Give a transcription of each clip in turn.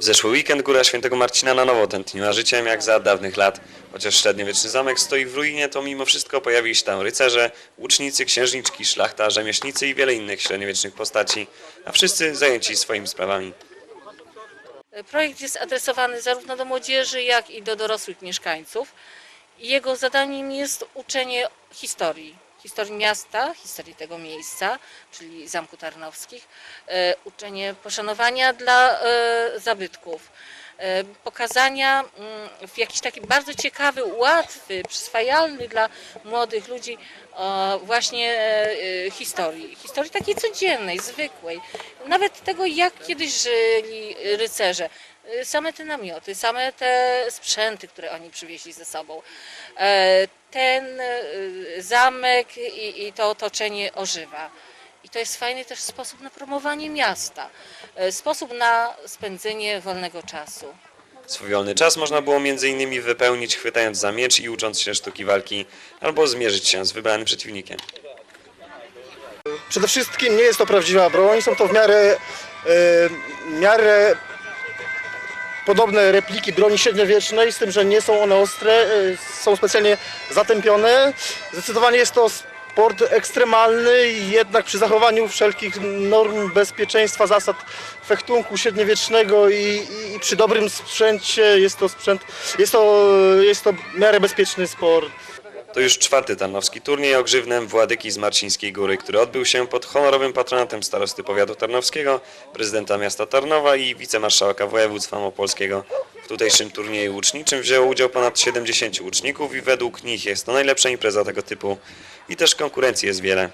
W zeszły weekend Góra Świętego Marcina na nowo tętniła życiem jak za dawnych lat. Chociaż średniowieczny zamek stoi w ruinie, to mimo wszystko pojawili się tam rycerze, łucznicy, księżniczki, szlachta, rzemieślnicy i wiele innych średniowiecznych postaci, a wszyscy zajęci swoimi sprawami. Projekt jest adresowany zarówno do młodzieży, jak i do dorosłych mieszkańców. Jego zadaniem jest uczenie historii. Historii miasta, historii tego miejsca, czyli Zamku Tarnowskich, e, uczenie poszanowania dla e, zabytków, e, pokazania mm, w jakiś taki bardzo ciekawy, łatwy, przyswajalny dla młodych ludzi właśnie historii. Historii takiej codziennej, zwykłej. Nawet tego, jak kiedyś żyli rycerze. E, Same te namioty, same te sprzęty, które oni przywieźli ze sobą. E, Ten e, zamek i, i to otoczenie ożywa. I to jest fajny też sposób na promowanie miasta, e, sposób na spędzenie wolnego czasu. Swój wolny czas można było m.in. wypełnić chwytając za miecz i ucząc się sztuki walki, albo zmierzyć się z wybranym przeciwnikiem. Przede wszystkim nie jest to prawdziwa broń, są to w miarę, e, w miarę podobne repliki broni średniowiecznej, z tym, że nie są one ostre, e, są specjalnie zatępione. Zdecydowanie jest to sport ekstremalny, jednak przy zachowaniu wszelkich norm bezpieczeństwa, zasad fechtunku średniowiecznego i, i przy dobrym sprzęcie jest to sprzęt, jest to, jest to w miarę bezpieczny sport. To już czwarty tarnowski turniej o Władyki z Marcińskiej Góry, który odbył się pod honorowym patronatem starosty powiatu tarnowskiego, prezydenta miasta Tarnowa i wicemarszałka województwa małopolskiego. W tutejszym turnieju łuczniczym wzięło udział ponad 70 łuczników i według nich jest to najlepsza impreza tego typu. I też konkurencji jest wiele.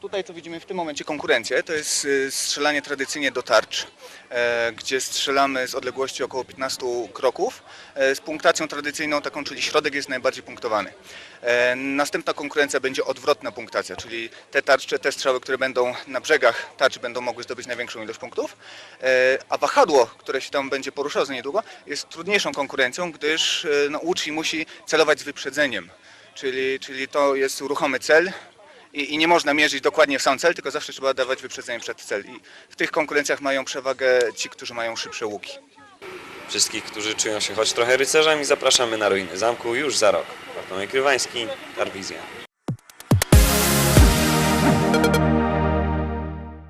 Tutaj to widzimy w tym momencie konkurencję. To jest y, strzelanie tradycyjnie do tarcz, e, gdzie strzelamy z odległości około 15 kroków e, z punktacją tradycyjną taką, czyli środek jest najbardziej punktowany. E, Następna konkurencja będzie odwrotna punktacja, czyli te tarcze, te strzały, które będą na brzegach tarczy będą mogły zdobyć największą ilość punktów, a wahadło, które się tam będzie poruszało za niedługo, jest trudniejszą konkurencją, gdyż no, łucznik musi celować z wyprzedzeniem. Czyli, czyli to jest ruchomy cel, i, i nie można mierzyć dokładnie w sam cel, tylko zawsze trzeba dawać wyprzedzenie przed cel. I w tych konkurencjach mają przewagę ci, którzy mają szybsze łuki. Wszystkich, którzy czują się choć trochę rycerzami, zapraszamy na ruiny zamku już za rok. Bartłomiej Krywański, Tarwizja.